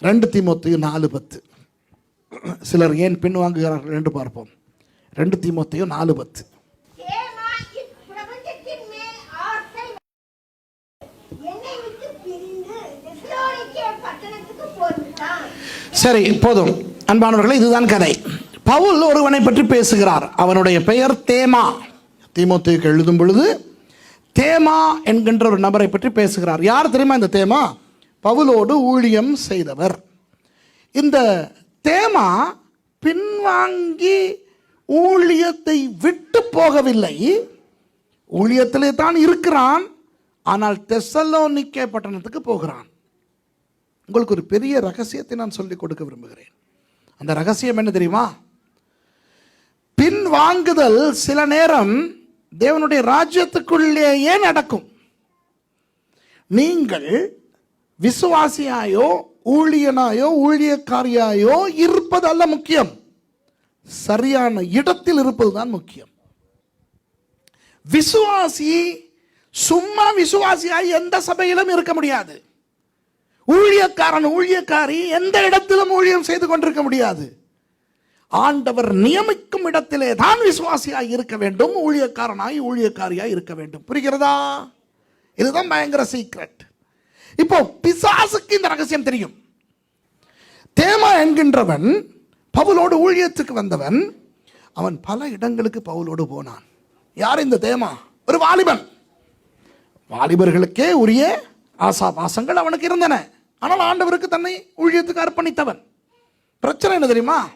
ரெண்டு தீமோத்தையும் நாலு பத்து. சிலர் ஏன் பின் வாங்குகிறார்கள் என்று பார்ப்போம். ரெண்டு தீமோத்தையும் நாலு பத்து. சரி போதும். அன்பானவர்களே இதுதான் கதை. பவுல் ஒருவனை பற்றி பேசுகிறார். அவனுடைய பெயர் தேமா. தீமோத்தேயுக்கு எழுதும் பொழுது தேமா என்கின்ற ஒரு நபரை பற்றி பேசுகிறார். யார் தெரியுமா இந்த தேமா? பவுலோடு ஊழியம் செய்தவர். இந்த தேமா பின்வாங்கி ஊழியத்தை விட்டு போகவில்லை. ஊழியத்திலே தான் இருக்கிறான். ஆனால் தெசலோனிக்கே பட்டணத்துக்கு போகிறான். உங்களுக்கு ஒரு பெரிய ரகசியத்தை நான் சொல்லிக் கொடுக்க விரும்புகிறேன். அந்த ரகசியம் என்ன தெரியுமா? பின் வாங்குதல் சில நேரம் தேவனுடைய ராஜ்யத்துக்குள்ளேயே நடக்கும். நீங்கள் விசுவாசியாயோ ஊழியனாயோ ஊழியக்காரியாயோ இருப்பது அல்ல முக்கியம். சரியான இடத்தில் இருப்பது தான் முக்கியம். விசுவாசி சும்மா விசுவாசியாய் எந்த சபையிலும் இருக்க முடியாது. ஊழியக்காரன் ஊழியக்காரி எந்த இடத்திலும் ஊழியம் செய்து கொண்டிருக்க முடியாது. ஆண்டவர் நியமிக்கும் இடத்திலே தான் விசுவாசியாய் இருக்க வேண்டும். ஊழியக்காரனாய் ஊழியக்காரியாய் இருக்க வேண்டும். புரிகிறதா? இதுதான் பயங்கர சீக்ரெட் இப்போ பிசாசுக்கு இந்த ரகசியம் தெரியும். தேமா என்கின்றவன் பவுலோடு ஊழியத்துக்கு வந்தவன் அவன் பல இடங்களுக்கு பவுலோடு போனான். யார் இந்த தேமா? ஒரு வாலிபன். வாலிபர்களுக்கே உரிய ஆசாபாசங்கள் அவனுக்கு இருந்தன. ஆனால் ஆண்டவருக்கு தன்னை ஊழியத்துக்கு அர்ப்பணித்தவன். பிரச்சனை என்ன தெரியுமா?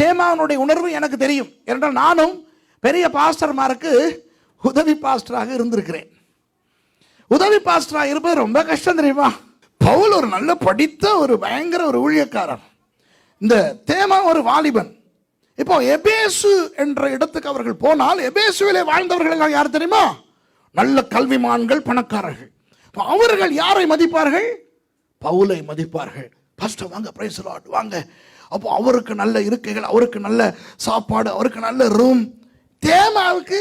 தேமாவனுடைய உணர்வு எனக்கு தெரியும். ஏனென்றால் நானும் பெரிய பாஸ்டர்மாருக்கு உதவி பாஸ்டராக இருந்திருக்கிறேன். உதவி பாஸ்டரா இருப்பது ரொம்ப கஷ்டம் தெரியுமா? பவுல் ஒரு நல்ல படித்த ஒரு பயங்கர ஒரு ஊழியக்காரர். இந்த தேமா ஒரு வாலிபன். இப்போ எபேசு என்ற இடத்துக்கு அவர்கள் போனால் எபேசுவிலே வாழ்ந்தவர்கள் எல்லாம் யார் தெரியுமா? நல்ல கல்விமான்கள் பணக்காரர்கள். அவர்கள் யாரை மதிப்பார்கள்? பவுலை மதிப்பார்கள். பாஸ்டர் வாங்க பிரைஸ் லாட் வாங்க. அப்போ அவருக்கு நல்ல இருக்கைகள் அவருக்கு நல்ல சாப்பாடு அவருக்கு நல்ல ரூம் தேமாவுக்கு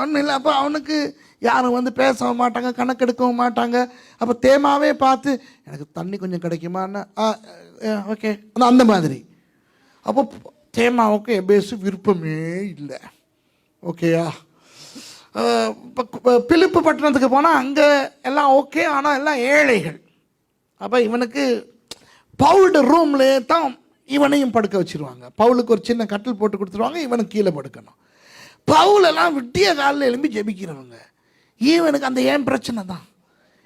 ஒன்றும் இல்லை. அப்போ அவனுக்கு யாரும் வந்து பேசவும் மாட்டாங்க கணக்கெடுக்கவும் மாட்டாங்க. அப்போ தேமாவே பார்த்து எனக்கு தண்ணி கொஞ்சம் கிடைக்குமான்னு ஓகே. அந்த மாதிரி. அப்போ தேமாவுக்கு எபேசு விருப்பமே இல்லை. ஓகேயா? இப்போ பிலிப்பு பட்டணத்துக்கு போனால் அங்கே எல்லாம் ஓகே ஆனால் எல்லாம் ஏழைகள். அப்போ இவனுக்கு பவுல்டு ரூம்லேயே தான் இவனையும் படுக்க வச்சிருவாங்க. பவுலுக்கு ஒரு சின்ன கட்டில் போட்டு கொடுத்துருவாங்க இவனுக்கு கீழே படுக்கணும். பவுலெல்லாம் விட்டிய காலில் எலும்பி ஜெபிக்கிறவங்க. ஈவனுக்கு அந்த ஏன் பிரச்சனை தான்?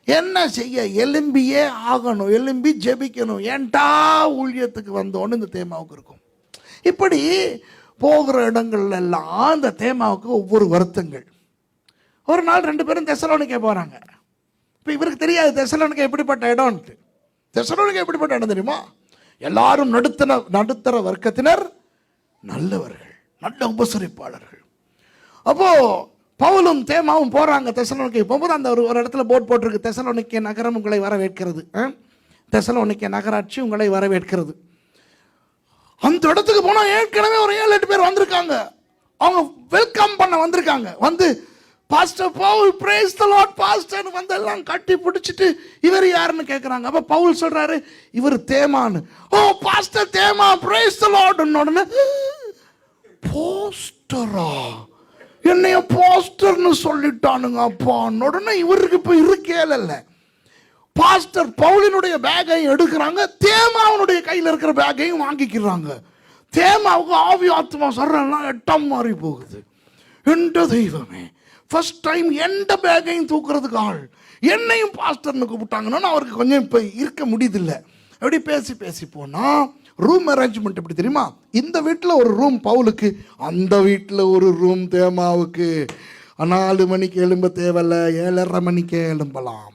என்ன செய்ய? எலும்பியே ஆகணும் எலும்பி ஜெபிக்கணும். ஏன்டா ஊழியத்துக்கு வந்தோன்னு இந்த தேமாவுக்கு இருக்கும். இப்படி போகிற இடங்கள்ல எல்லாம் தேமாவுக்கு ஒவ்வொரு வருத்தங்கள். ஒரு நாள் ரெண்டு பேரும் தெசலோனிக்கே போகிறாங்க இப்போ இவருக்கு தெரியாது தெசலோனிக்கா எப்படிப்பட்ட இடம்ன்ட்டு. தெசலோனிக்கா எப்படிப்பட்ட இடம் தெரியுமா? எல்லாரும் நடுத்தன நடுத்தர வர்க்கத்தினர் நல்லவர்கள் நல்ல உபசரிப்பாளர்கள். அப்போ பவுலும் தேமாவும் போகிறாங்க தெசலோனிக்கை. போகும்போது அந்த ஒரு ஒரு இடத்துல போட் போட்டிருக்கு. தெசலோனிக்கிய நகரம் உங்களை வரவேற்கிறது. தெசலோனிக்கிய நகராட்சி உங்களை வரவேற்கிறது. அந்த இடத்துக்கு போனால் ஏற்கனவே ஒரு ஏழு எட்டு பேர் வந்திருக்காங்க. அவங்க வெல்கம் பண்ண வந்திருக்காங்க. வந்து pastor Paul praise the lord பாஸ்டர்னு வந்து எல்லாம் கட்டி பிடிச்சிட்டு இவர் யாருன்னு கேட்குறாங்க அப்போ பவுல் சொல்கிறாரு இவர் தேமான்னு. ஓ பாஸ்டர் தேமா பிரேஸ் த லார்ட் உடனே போஸ்டரா என்னைய பாஸ்டர்னு சொல்லிட்டானுங்க அப்பா. உடனே இவருக்கு இப்போ இருக்கேல பாஸ்டர் பவுலினுடைய பேக்கையும் எடுக்கிறாங்க. தேமாவனுடைய கையில் இருக்கிற பேக்கையும் வாங்கிக்கிறாங்க. தேமாவுக்கு ஆவி ஆத்மா சொல்றேன்னா எட்டம் மாறி போகுது. என்ற தெய்வமே ஃபர்ஸ்ட் டைம் எந்த பேக்கையும் தூக்குறதுக்கு ஆள். என்னையும் பாஸ்டர்னு கூப்பிட்டாங்கன்னா அவருக்கு கொஞ்சம் இப்போ இருக்க முடியுதில்லை. அப்படி பேசி பேசி போனால் ரூம் அரேஞ்ச்மெண்ட் எப்படி தெரியுமா? இந்த வீட்டில் ஒரு ரூம் பவுலுக்கு அந்த வீட்டில் ஒரு ரூம் தேமாவுக்கு. நாலு மணிக்கு எழும்ப தேவையில்ல ஏழரை மணிக்கே எழும்பலாம்.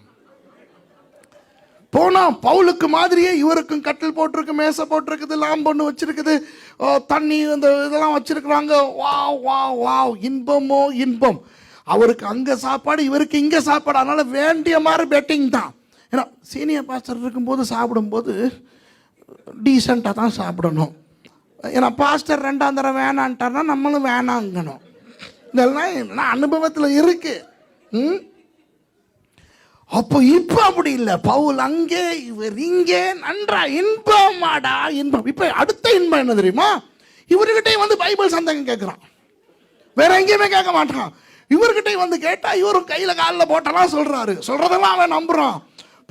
போனால் பவுலுக்கு மாதிரியே இவருக்கும் கட்டில் போட்டிருக்கு மேசை போட்டிருக்குது லாம்பொண்ணு வச்சுருக்குது. ஓ, தண்ணி இந்த இதெல்லாம் வச்சுருக்குறாங்க. வா வா வாவ் இன்பமோ இன்பம். அவருக்கு அங்கே சாப்பாடு இவருக்கு இங்கே சாப்பாடு. அதனால் வேண்டிய மாதிரி பெட்டிங் தான். ஏன்னா சீனியர் பாஸ்டர் இருக்கும்போது சாப்பிடும்போது டீசெண்டாக தான் சாப்பிடணும். ஏன்னா பாஸ்டர் ரெண்டாம் தரம் வேணான்ட்டார்னா நம்மளும் வேணாங்கணும். இதெல்லாம் அனுபவத்தில் இருக்கு. ம்? அப்போ இப்போ அப்படி இல்லை. பவுல் அங்கே இவர் இங்கே நன்றா இன்பமாடா இன்பம். இப்போ அடுத்த இன்பம் என்ன தெரியுமா? இவர்கிட்டயே வந்து பைபிள் சந்தேகம் கேட்குறான் வேற எங்கேயுமே கேட்க மாட்டான். இவர்கிட்ட வந்து கேட்டால் இவரும் கையில் காலில் போட்டெல்லாம் சொல்கிறாரு சொல்கிறதெல்லாம் அவன் நம்புகிறான்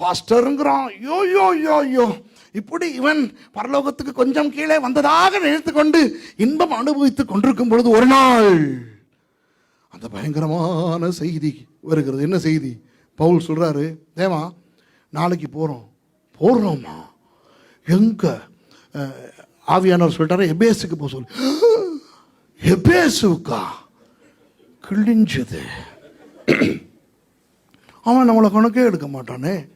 பாஸ்டருங்கிறான் யோ யோ யோ யோ இப்படி இவன் பரலோகத்துக்கு கொஞ்சம் கீழே வந்ததாக நினைத்து கொண்டு இன்பம் அனுபவித்துக் கொண்டிருக்கும் பொழுது ஒரு நாள் அந்த பயங்கரமான செய்தி வருகிறது. என்ன செய்தி? பவுல் சொல்றாரு தேவா நாளைக்கு போறோம். போறோமா எங்க? ஆவியானவர் சொல்லிட்டாரு எபேஸுக்கு போக சொல்லு. எபேசுக்கா? கிழிஞ்சது. அவன் நம்மளை கணக்கே எடுக்க மாட்டானே.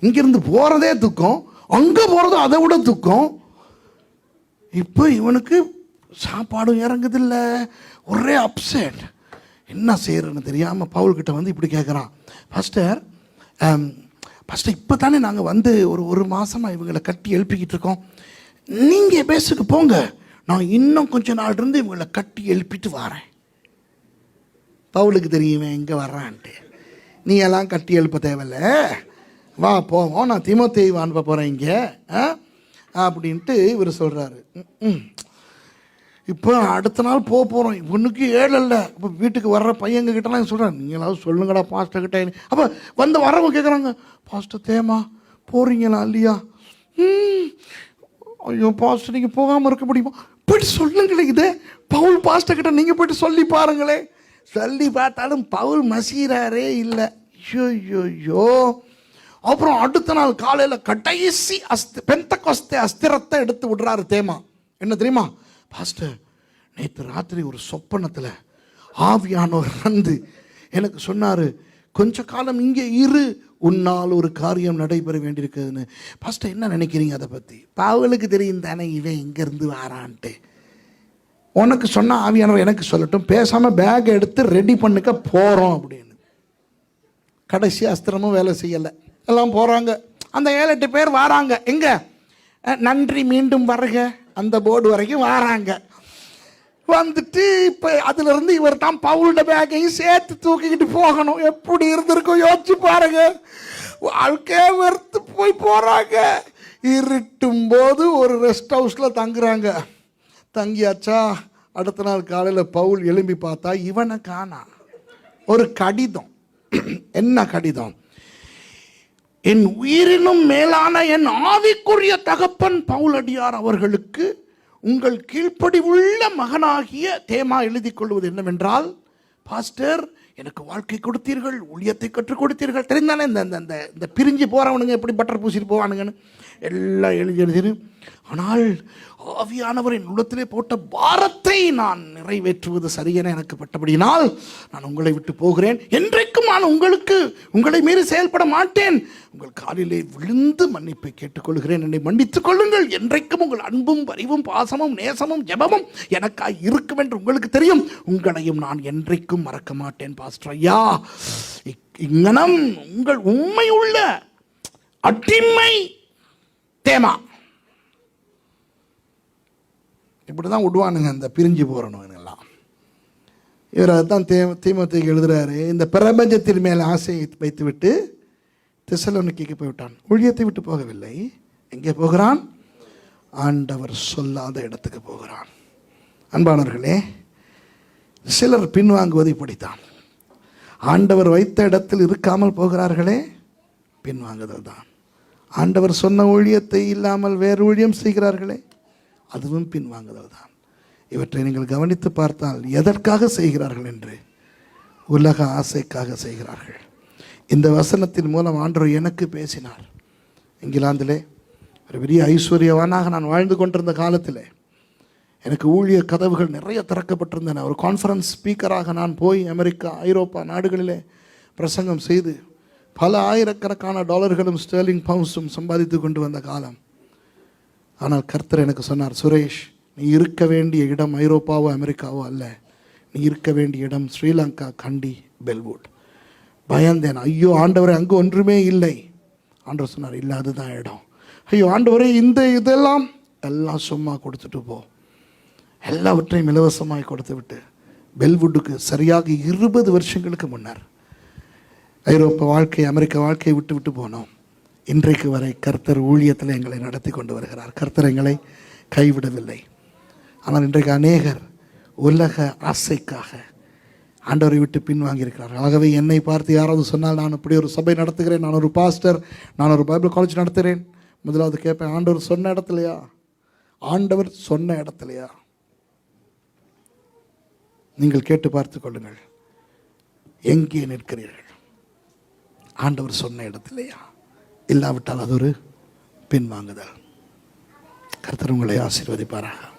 இங்கிருந்து போறதே துக்கம். அங்கே போகிறது அதை விட துக்கம். இப்போ இவனுக்கு சாப்பாடும் இறங்குதில்ல. ஒரே அப்செட் என்ன செய்யறதுன்னு தெரியாமல் பவுல்கிட்ட வந்து இப்படி கேட்குறான் ஃபஸ்ட்டு ஃபஸ்ட்டு um, இப்போ தானே நாங்கள் வந்து ஒரு ஒரு மாதமாக இவங்களை கட்டி எழுப்பிக்கிட்டு இருக்கோம். நீங்கள் பேசுக்கு போங்க. நான் இன்னும் கொஞ்ச நாள் இருந்து இவங்களை கட்டி எழுப்பிட்டு வரேன். பவுலுக்கு தெரியுமே எங்கே வர்றான்ட்டு. நீ எல்லாம் கட்டி எழுப்ப தேவையில்ல. வா போவோம். நான் திமுத்தேவை அனுப்ப போகிறேன் இங்கே. ஆ? அப்படின்ட்டு இவர் சொல்கிறாரு இப்போ அடுத்த நாள் போக போகிறோம் இவனுக்கு ஏழு இல்லை. இப்போ வீட்டுக்கு வர்ற பையங்க கிட்டலாம் சொல்கிறேன் நீங்களாவது சொல்லுங்கடா பாஸ்டர் கிட்ட. அப்போ வந்து வரவங்க கேட்குறாங்க பாஸ்டர் தேமா போகிறீங்களா இல்லையா? ம். ஐயோ பாஸ்டர் நீங்கள் போகாமல் இருக்க முடியுமா? போயிட்டு சொல்லுங்களே இதே. பவுல் பாஸ்டர் கிட்ட நீங்கள் போயிட்டு சொல்லி பாருங்களே. சொல்லி பார்த்தாலும் பவுல் மசீராரே இல்லை. ஐயோ ஐயோ. அப்புறம் அடுத்த நாள் காலையில் கடைசி அஸ்தி பெந்த கொஸ்தே அஸ்திரத்தை எடுத்து விடுறாரு தேமா. என்ன தெரியுமா? பாஸ்டர் நேற்று ராத்திரி ஒரு சொப்பனத்தில் ஆவியானவர் வந்து எனக்கு சொன்னார் கொஞ்ச காலம் இங்கே இரு உன்னால் ஒரு காரியம் நடைபெற வேண்டியிருக்குதுன்னு. பாஸ்டர் என்ன நினைக்கிறீங்க அதை பற்றி பாவலுக்கு தெரியும் தானே இவன் இங்கேருந்து வாரான்ட்டு. உனக்கு சொன்ன ஆவியானவர் எனக்கு சொல்லட்டும் பேசாமல் பேக் எடுத்து ரெடி பண்ணுக்க போகிறோம் அப்படின்னு. கடைசி அஸ்திரமும் வேலை செய்யலை. எல்லாம் போகிறாங்க அந்த ஏழு எட்டு பேர் வராங்க. எங்கே? நன்றி மீண்டும் வருக. அந்த போர்டு வரைக்கும் வராங்க. வந்துட்டு இப்போ அதுலேருந்து இவர் தான் பவுலோட பேக்கையும் சேர்த்து தூக்கிக்கிட்டு போகணும். எப்படி இருந்திருக்கும் யோசிச்சு பாருங்க. வாழ்க்கையே வெறுத்து போய் போகிறாங்க இருட்டும் போது ஒரு ரெஸ்ட் ஹவுஸில் தங்குறாங்க. தங்கியாச்சா? அடுத்த நாள் காலையில் பவுல் எழும்பி பார்த்தா இவனை காணா. ஒரு கடிதம். என்ன கடிதம்? என் உயிரினும் மேலான என் ஆவிக்குரிய தகப்பன் பவுலடியார் அவர்களுக்கு உங்கள் கீழ்ப்படி உள்ள மகனாகிய தேமா எழுதி கொள்வது என்னவென்றால் பாஸ்டர் எனக்கு வாழ்க்கை கொடுத்தீர்கள் ஊழியத்தை கற்றுக் கொடுத்தீர்கள். தெரிந்தானே இந்த இந்த இந்த பிரிஞ்சு போகிறவனுங்க எப்படி பட்டர் பூசிட்டு போவானுங்கன்னு? எல்லாம் எழுதி எழுதினு ஆனால் ஆவியானவரின் உள்ளத்திலே போட்ட பாரத்தை நான் நிறைவேற்றுவது சரியென எனக்கு பட்டபடியினால் நான் உங்களை விட்டு போகிறேன். என்றைக்கும் நான் உங்களுக்கு உங்களை மீறி செயல்பட மாட்டேன். உங்கள் காலிலே விழுந்து மன்னிப்பை கேட்டுக்கொள்கிறேன். என்னை மன்னித்துக் கொள்ளுங்கள். என்றைக்கும் உங்கள் அன்பும் பரிவும் பாசமும் நேசமும் ஜபமும் எனக்காய் இருக்கும் என்று உங்களுக்கு தெரியும். உங்களையும் நான் என்றைக்கும் மறக்க மாட்டேன் பாஸ்டர் ஐயா. இக்- இங்ஙனம் உங்கள் உண்மையுள்ள அட்டிமை தேமா. இப்படி தான் விடுவானுங்க இந்த பிரிஞ்சு போகிறவனுங்கெல்லாம் இவர் அதுதான் தே தீமத்துக்கு எழுதுகிறாரு இந்த பிரபஞ்சத்தின் மேல் ஆசையை வைத்துவிட்டு திசலோனிக்கு போய்விட்டான். ஊழியத்தை விட்டு போகவில்லை. எங்கே போகிறான்? ஆண்டவர் சொல்லாத இடத்துக்கு போகிறான். அன்பானவர்களே சிலர் பின்வாங்குவது இப்படித்தான். ஆண்டவர் வைத்த இடத்தில் இருக்காமல் போகிறார்களே பின்வாங்குதல் தான். ஆண்டவர் சொன்ன ஊழியத்தை இல்லாமல் வேறு ஊழியம் செய்கிறார்களே அதுவும் பின்வாங்குதல் தான் இவற்றை நீங்கள் கவனித்து பார்த்தால் எதற்காக செய்கிறார்கள் என்று உலக ஆசைக்காக செய்கிறார்கள். இந்த வசனத்தின் மூலம் ஆண்டவர் எனக்கு பேசினார். இங்கிலாந்திலே ஒரு பெரிய ஐஸ்வர்யவானாக நான் வாழ்ந்து கொண்டிருந்த காலத்தில் எனக்கு ஊழிய கதவுகள் நிறைய திறக்கப்பட்டிருந்தன. ஒரு கான்ஃபரன்ஸ் ஸ்பீக்கராக நான் போய் அமெரிக்கா ஐரோப்பா நாடுகளிலே பிரசங்கம் செய்து பல ஆயிரக்கணக்கான டாலர்களும் ஸ்டெர்லிங் பவுன்ஸும் சம்பாதித்து கொண்டு வந்த காலம். ஆனால் கர்த்தர் எனக்கு சொன்னார் சுரேஷ் நீ இருக்க வேண்டிய இடம் ஐரோப்பாவோ அமெரிக்காவோ அல்ல. நீ இருக்க வேண்டிய இடம் ஸ்ரீலங்கா கண்டி பெல்வுட். பயந்தேன். ஐயோ ஆண்டவரே அங்கு ஒன்றுமே இல்லை. ஆண்டவர் சொன்னார் இல்லை அதுதான் இடம். ஐயோ ஆண்டவரே இந்த இதெல்லாம் எல்லாம் சும்மா கொடுத்துட்டு போ. எல்லாவற்றையும் இலவசமாக கொடுத்து விட்டு பெல்வுட்டுக்கு சரியாக இருபது வருஷங்களுக்கு முன்னர் ஐரோப்பா வாழ்க்கை அமெரிக்க வாழ்க்கையை விட்டு விட்டு போனோம். இன்றைக்கு வரை கர்த்தர் ஊழியத்தில் எங்களை நடத்தி கொண்டு வருகிறார். கர்த்தர் எங்களை கைவிடவில்லை. ஆனால் இன்றைக்கு அநேகர் உலக ஆசைக்காக ஆண்டவரை விட்டு பின்வாங்கியிருக்கிறார்கள். ஆகவே என்னை பார்த்து யாராவது சொன்னால் நான் இப்படி ஒரு சபை நடத்துகிறேன் நான் ஒரு பாஸ்டர் நான் ஒரு பைபிள் காலேஜ் நடத்துகிறேன். முதலாவது கேட்பேன் ஆண்டவர் சொன்ன இடத்துலையா? ஆண்டவர் சொன்ன இடத்துலையா? நீங்கள் கேட்டு பார்த்து கொள்ளுங்கள். எங்கே நிற்கிறீர்கள்? ஆண்டவர் சொன்ன இடத்துலையா? இல்லாவிட்டால் அது ஒரு பின்வாங்குதல். கர்த்தர் உங்களை ஆசீர்வதிப்பாராக.